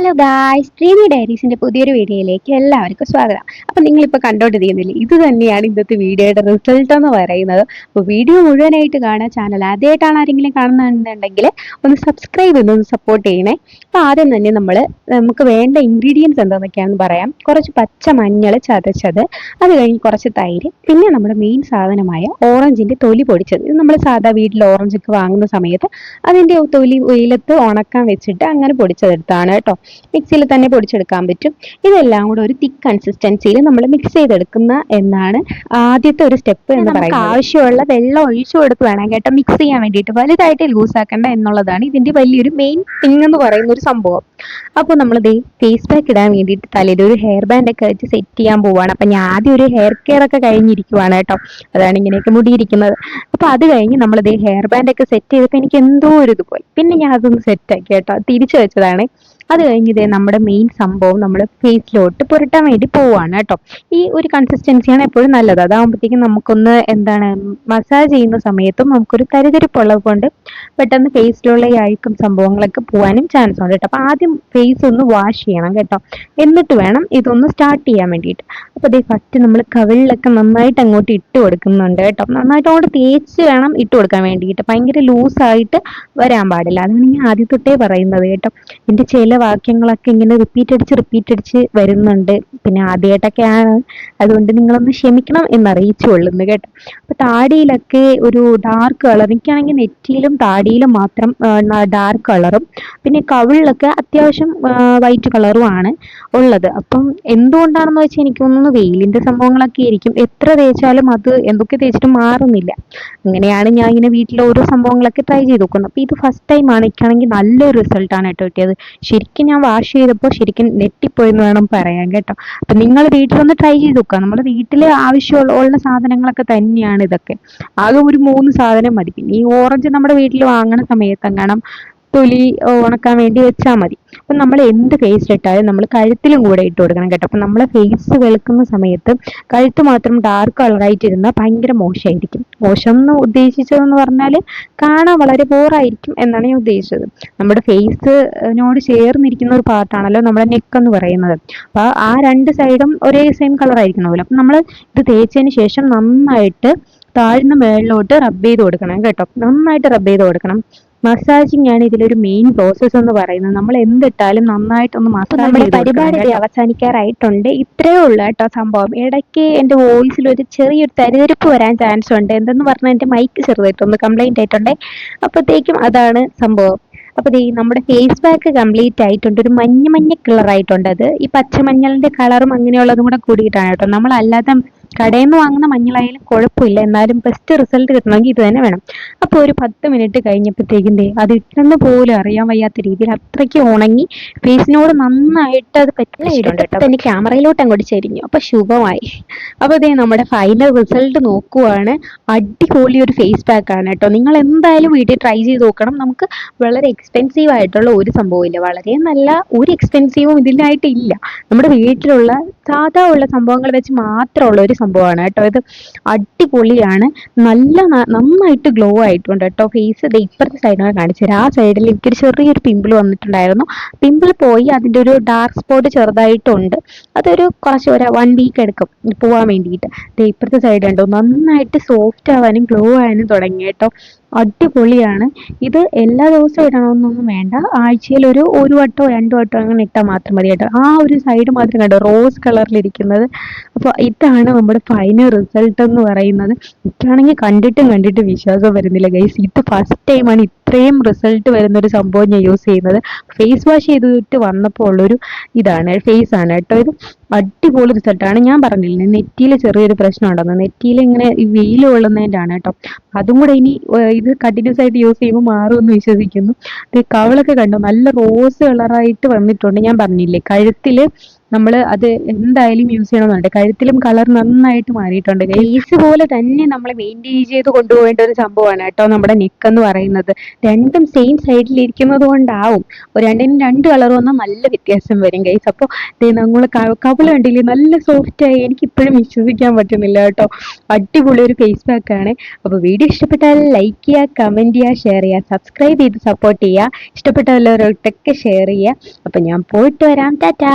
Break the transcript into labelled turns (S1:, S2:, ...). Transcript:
S1: Hello guys Streamy ഡയറീസിന്റെ പുതിയൊരു വീഡിയോയിലേക്ക് എല്ലാവർക്കും സ്വാഗതം. അപ്പം നിങ്ങളിപ്പോൾ കണ്ടോണ്ടിരിക്കുന്നില്ലേ ഇത് തന്നെയാണ് ഇന്നത്തെ വീഡിയോയുടെ റിസൾട്ട് എന്ന് പറയുന്നത്. അപ്പോൾ വീഡിയോ മുഴുവനായിട്ട് കാണാൻ ചാനൽ ആദ്യമായിട്ടാണ് ആരെങ്കിലും കാണുന്നുണ്ടെങ്കിൽ ഒന്ന് സബ്സ്ക്രൈബ് ചെയ്ത് ഒന്ന് സപ്പോർട്ട് ചെയ്യണേ. അപ്പോൾ ആദ്യം തന്നെ നമ്മൾ നമുക്ക് വേണ്ട ഇൻഗ്രീഡിയൻസ് എന്താണെന്നൊക്കെയാണെന്ന് പറയാം. കുറച്ച് പച്ച മഞ്ഞൾ ചതച്ചത് അത് കഴിഞ്ഞ് കുറച്ച് തൈര് പിന്നെ നമ്മുടെ മെയിൻ സാധനമായ ഓറഞ്ചിന്റെ തൊലി പൊടിച്ചത്. ഇത് നമ്മൾ സാധാ വീട്ടിൽ ഓറഞ്ച് ഒക്കെ വാങ്ങുന്ന സമയത്ത് അതിന്റെ തൊലി വെയിലത്ത് ഉണക്കാൻ വെച്ചിട്ട് അങ്ങനെ പൊടിച്ചതെടുത്താണ് കേട്ടോ. മിക്സിയിൽ തന്നെ പൊടിച്ചെടുക്കാൻ പറ്റും. ഇതെല്ലാം കൂടെ ഒരു തിക്ക് കൺസിസ്റ്റൻസിയിൽ നമ്മൾ മിക്സ് ചെയ്തെടുക്കുന്ന എന്നാണ് ആദ്യത്തെ ഒരു സ്റ്റെപ്പ് എന്ന് പറയുന്നത്. ആവശ്യമുള്ള വെള്ളം ഒഴിച്ചു കൊടുത്ത് വേണം കേട്ടോ മിക്സ് ചെയ്യാൻ വേണ്ടിയിട്ട്. വലുതായിട്ട് ലൂസ് ആക്കണ്ട എന്നുള്ളതാണ് ഇതിന്റെ വലിയൊരു മെയിൻ തിങ് എന്ന് പറയുന്ന ഒരു സംഭവം. അപ്പോൾ നമ്മൾ ദേ ഫേസ് പാക്ക് ഇടാൻ വേണ്ടിയിട്ട് തലയിൽ ഒരു ഹെയർ ബാൻഡ് ഒക്കെ വെച്ച് സെറ്റ് ചെയ്യാൻ പോവാണ്. അപ്പൊ ഞാൻ ആദ്യം ഒരു ഹെയർ കെയർ ഒക്കെ കഴിഞ്ഞിരിക്കുവാണ് കേട്ടോ. അതാണ് ഇങ്ങനെയൊക്കെ മുടിയിരിക്കുന്നത്. അപ്പൊ അത് കഴിഞ്ഞ് നമ്മൾ ദേ ഹെയർ ബാൻഡ് ഒക്കെ സെറ്റ് ചെയ്തപ്പോൾ എനിക്ക് എന്തോ ഒരു ഇതുപോലെ. പിന്നെ ഞാൻ അതൊന്ന് സെറ്റ് ആക്കി കേട്ടോ. തിരിച്ചു വെച്ചതാണ്. അത് കഴിഞ്ഞ് നമ്മുടെ മെയിൻ സംഭവം നമ്മൾ ഫേസിലോട്ട് പുരട്ടാൻ വേണ്ടി പോവാണ് കേട്ടോ. ഈ ഒരു കൺസിസ്റ്റൻസിയാണ് എപ്പോഴും നല്ലത്. അതാകുമ്പോഴത്തേക്കും നമുക്കൊന്ന് എന്താണ് മസാജ് ചെയ്യുന്ന സമയത്തും നമുക്കൊരു തരിതരിപ്പുള്ളത് കൊണ്ട് പെട്ടെന്ന് ഫേസിലുള്ള ഈ അഴുക്കും സംഭവങ്ങളൊക്കെ പോകാനും ചാൻസ് ഉണ്ട് കേട്ടോ. അപ്പോൾ ആദ്യം ഫേസ് ഒന്ന് വാഷ് ചെയ്യണം കേട്ടോ. എന്നിട്ട് വേണം ഇതൊന്ന് സ്റ്റാർട്ട് ചെയ്യാൻ വേണ്ടിയിട്ട്. അപ്പോൾ അതേ ഫസ്റ്റ് നമ്മൾ കവിളിലൊക്കെ നന്നായിട്ട് അങ്ങോട്ട് ഇട്ട് കൊടുക്കുന്നുണ്ട് കേട്ടോ. നന്നായിട്ട് അങ്ങോട്ട് തേച്ച് വേണം ഇട്ട് കൊടുക്കാൻ വേണ്ടിയിട്ട്. ഭയങ്കര ലൂസായിട്ട് വരാൻ പാടില്ല. അതാണ് ഞാൻ ആദ്യം തൊട്ടേ പറയുന്നത് കേട്ടോ. എന്റെ ചില വാക്യങ്ങളൊക്കെ ഇങ്ങനെ റിപ്പീറ്റ് അടിച്ച് റിപ്പീറ്റ് അടിച്ച് വരുന്നുണ്ട്. പിന്നെ ആദ്യമായിട്ടൊക്കെയാണ് അതുകൊണ്ട് നിങ്ങളൊന്ന് ക്ഷമിക്കണം എന്ന് അറിയിച്ചു കൊള്ളുന്നു കേട്ടോ. അപ്പൊ താടിയിലൊക്കെ ഒരു ഡാർക്ക് കളർ എനിക്കാണെങ്കിൽ നെറ്റിയിലും താടിയിലും മാത്രം ഡാർക്ക് കളറും പിന്നെ കവിളിലൊക്കെ അത്യാവശ്യം വൈറ്റ് കളറും ആണ് ഉള്ളത്. അപ്പം എന്തുകൊണ്ടാണെന്ന് വെച്ചാൽ എനിക്ക് തോന്നുന്നു വെയിലിന്റെ സംഭവങ്ങളൊക്കെ ആയിരിക്കും. എത്ര തേച്ചാലും അത് എന്തൊക്കെ തേച്ചിട്ടും മാറുന്നില്ല. അങ്ങനെയാണ് ഞാൻ ഇങ്ങനെ വീട്ടിലെ ഓരോ സംഭവങ്ങളൊക്കെ ട്രൈ ചെയ്ത് നോക്കുന്നത്. അപ്പൊ ഇത് ഫസ്റ്റ് ടൈം ആണ്. എനിക്കാണെങ്കിൽ നല്ലൊരു റിസൾട്ടാണ് കേട്ടോ കിട്ടിയത്. ശരിക്കും ഞാൻ വാഷ് ചെയ്തപ്പോൾ ശരിക്കും നെറ്റിപ്പോയെന്ന് വേണം പറയാൻ കേട്ടോ. അപ്പൊ നിങ്ങൾ വീട്ടിലൊന്ന് ട്രൈ ചെയ്ത് നോക്കുക. നമ്മുടെ വീട്ടിൽ ആവശ്യമുള്ള ഉള്ള സാധനങ്ങളൊക്കെ തന്നെയാണ് ഇതൊക്കെ. ആകെ ഒരു മൂന്ന് സാധനം മതി. പിന്നെ ഈ ഓറഞ്ച് നമ്മുടെ വീട്ടിൽ വാങ്ങണ സമയത്തെങ്ങാനും തൊലി ഉണക്കാൻ വേണ്ടി വെച്ചാൽ മതി. അപ്പം നമ്മൾ എന്ത് ഫേസ് ഇട്ടാലും നമ്മൾ കഴുത്തിലും കൂടെ ഇട്ട് കൊടുക്കണം കേട്ടോ. അപ്പം നമ്മളെ ഫേസ് വെളുക്കുന്ന സമയത്ത് കഴുത്ത് മാത്രം ഡാർക്ക് കളറായിട്ടിരുന്നാൽ ഭയങ്കര മോശമായിരിക്കും മോശം എന്ന് ഉദ്ദേശിച്ചതെന്ന് പറഞ്ഞാൽ കാണാൻ വളരെ ബോറായിരിക്കും എന്നാണ് ഞാൻ ഉദ്ദേശിച്ചത്. നമ്മുടെ ഫേസിനോട് ചേർന്നിരിക്കുന്ന ഒരു പാർട്ടാണല്ലോ നമ്മുടെ നെക്ക് എന്ന് പറയുന്നത്. അപ്പോൾ ആ രണ്ട് സൈഡും ഒരേ സെയിം കളർ ആയിരിക്കണമല്ലോ അപ്പം നമ്മൾ ഇത് തേച്ചതിന് ശേഷം നന്നായിട്ട് താഴ്ന്ന മേളിലോട്ട് റബ്ബ് ചെയ്ത് കൊടുക്കണം കേട്ടോ. നന്നായിട്ട് റബ്ബ് ചെയ്ത് കൊടുക്കണം. മസാജിങ് ആണ് ഇതിലൊരു മെയിൻ പ്രോസസ്സ് എന്ന് പറയുന്നത്. നമ്മൾ എന്തിട്ടാലും നന്നായിട്ടൊന്ന് മസാജ് പരിപാടി അവസാനിക്കാറായിട്ടുണ്ട്. ഇത്രയേ ഉള്ളൂ കേട്ടോ സംഭവം. ഇടയ്ക്ക് എന്റെ വോയിസിൽ ഒരു ചെറിയൊരു തരിതരിപ്പ് വരാൻ ചാൻസ് ഉണ്ട്. എന്തെന്ന് പറഞ്ഞാൽ എന്റെ മൈക്ക് ചെറുതായിട്ടൊന്ന് കംപ്ലൈന്റ് ആയിട്ടുണ്ട്. അപ്പോഴത്തേക്കും അതാണ് സംഭവം. അപ്പോൾ ഈ നമ്മുടെ ഫേസ് പാക്ക് കംപ്ലീറ്റ് ആയിട്ടുണ്ട്. ഒരു മഞ്ഞ മഞ്ഞ കളർ ആയിട്ടുണ്ട് അത്. ഈ പച്ചമഞ്ഞളിന്റെ കളറും അങ്ങനെയുള്ളതും കൂടെ കൂടിയിട്ടാണ് കേട്ടോ. നമ്മൾ അല്ലാതെ കടയിൽ നിന്ന് വാങ്ങുന്ന മഞ്ഞളായാലും കുഴപ്പമില്ല. എന്നാലും ബെസ്റ്റ് റിസൾട്ട് കിട്ടണമെങ്കിൽ ഇത് തന്നെ വേണം. അപ്പോൾ ഒരു പത്ത് മിനിറ്റ് കഴിഞ്ഞപ്പോഴത്തേക്കും ദേ അത് ഇട്ടെന്ന് പോലും അറിയാൻ വയ്യാത്ത രീതിയിൽ അത്രയ്ക്ക് ഉണങ്ങി ഫേസിനോട് നന്നായിട്ട് അത് പറ്റില്ല തന്നെ ക്യാമറയിലോട്ട് അങ്ങോട്ട് ചരിഞ്ഞു. അപ്പോൾ ശുഭമായി. അപ്പോൾ ഇതേ നമ്മുടെ ഫൈനൽ റിസൾട്ട് നോക്കുവാണ്. അടിപൊളി ഒരു ഫേസ് പാക്ക് ആണ് കേട്ടോ. നിങ്ങൾ എന്തായാലും വീട്ടിൽ ട്രൈ ചെയ്ത് നോക്കണം. നമുക്ക് വളരെ എക്സ്പെൻസീവ് ആയിട്ടുള്ള ഒരു സംഭവമില്ല. വളരെ നല്ല ഒരു എക്സ്പെൻസീവും ഇതിനായിട്ട് ഇല്ല. നമ്മുടെ വീട്ടിലുള്ള സാധാ ഉള്ള സംഭവങ്ങൾ വെച്ച് മാത്രമുള്ള ഒരു സംഭവമാണ് കേട്ടോ. ഇത് അടിപൊളിയാണ്. നല്ല നന്നായിട്ട് ഗ്ലോ ആയിട്ടുണ്ട് കേട്ടോ ഫേസ് ഇത് ഇപ്പുറത്തെ സൈഡാണ് കാണിച്ചത് ആ സൈഡിൽ എനിക്കൊരു ചെറിയൊരു പിമ്പിൾ വന്നിട്ടുണ്ടായിരുന്നു. പിമ്പിൾ പോയി അതിന്റെ ഒരു ഡാർക്ക് സ്പോട്ട് ചെറുതായിട്ടുണ്ട്. അതൊരു കുറച്ച് ഒരു വൺ വീക്ക് എടുക്കും പോവാൻ വേണ്ടിയിട്ട്. ഇപ്പുറത്തെ സൈഡ് ഉണ്ടോ നന്നായിട്ട് സോഫ്റ്റ് ആവാനും ഗ്ലോ ആവാനും തുടങ്ങി കേട്ടോ. അടിപൊളിയാണ്. ഇത് എല്ലാ ദിവസവും ഇടണമെന്നൊന്നും വേണ്ട. ആഴ്ചയിൽ ഒരു ഒരു വട്ടോ രണ്ടു വട്ടോ അങ്ങനെ ഇട്ടാൽ മാത്രം മതി കേട്ടോ. ആ ഒരു സൈഡ് മാത്രം കണ്ടോ? റോസ് കളറിൽ കളറിലിരിക്കുന്നത് അപ്പോൾ ഇതാണ് നമ്മുടെ ഫൈനൽ റിസൾട്ട് എന്ന് പറയുന്നത്. എനിക്കാണെങ്കിൽ കണ്ടിട്ടും കണ്ടിട്ട് വിശ്വാസം വരുന്നില്ല ഗൈസ് ഇത് ഫസ്റ്റ് ടൈമാണ് ഇത്രയും റിസൾട്ട് വരുന്ന ഒരു സംഭവം ഞാൻ യൂസ് ചെയ്യുന്നത്. ഫേസ് വാഷ് ചെയ്തിട്ട് വന്നപ്പോൾ ഉള്ളൊരു ഇതാണ് ഫേസ് ആണ് കേട്ടോ ഇത്. അടിപൊളി റിസൾട്ടാണ് ഞാൻ പറഞ്ഞില്ലേ നെറ്റിയിൽ ചെറിയൊരു പ്രശ്നം ഉണ്ടെന്ന്. നെറ്റിയിൽ ഇങ്ങനെ വെയിൽ കൊള്ളുന്നതിന്റെ ആണ് കേട്ടോ. അതും കൂടെ ഇനി ഇത് കണ്ടിന്യൂസ് ആയിട്ട് യൂസ് ചെയ്യുമ്പോൾ മാറുമെന്ന് വിശ്വസിക്കുന്നു. കവളൊക്കെ കണ്ടോ? നല്ല റോസ് കളറായിട്ട് വന്നിട്ടുണ്ട്. ഞാൻ പറഞ്ഞില്ലേ കഴുത്തിൽ നമ്മൾ അത് എന്തായാലും യൂസ് ചെയ്യണമെന്നുണ്ട് കഴുത്തിലും കളർ നന്നായിട്ട് മാറിയിട്ടുണ്ട്. ഫേസ് പോലെ തന്നെ നമ്മൾ മെയിന്റെയിൻ ചെയ്ത് കൊണ്ടുപോകേണ്ട ഒരു സംഭവമാണ് കേട്ടോ നമ്മുടെ നെക്ക് എന്ന് പറയുന്നത്. രണ്ടും സെയിം സൈഡിൽ ഇരിക്കുന്നത് കൊണ്ടാവും. രണ്ടിനും രണ്ട് കളർ വന്നാൽ നല്ല വ്യത്യാസം വരും ഗൈസ് അപ്പോൾ നമ്മൾ കവിള കണ്ടില്ലേ? നല്ല സോഫ്റ്റ് ആയി. എനിക്ക് ഇപ്പോഴും വിശ്വസിക്കാൻ പറ്റുന്നില്ല കേട്ടോ. അടിപൊളി ഒരു ഫേസ് പാക്ക് ആണ്. അപ്പോൾ വീഡിയോ ഇഷ്ടപ്പെട്ടാൽ ലൈക്ക് ചെയ്യുക കമന്റ് ചെയ്യുക ഷെയർ ചെയ്യുക സബ്സ്ക്രൈബ് ചെയ്ത് സപ്പോർട്ട് ചെയ്യുക. ഇഷ്ടപ്പെട്ട എല്ലാവരോട്ടൊക്കെ ഷെയർ ചെയ്യുക. അപ്പോൾ ഞാൻ പോയിട്ട് വരാം. ടാറ്റാ.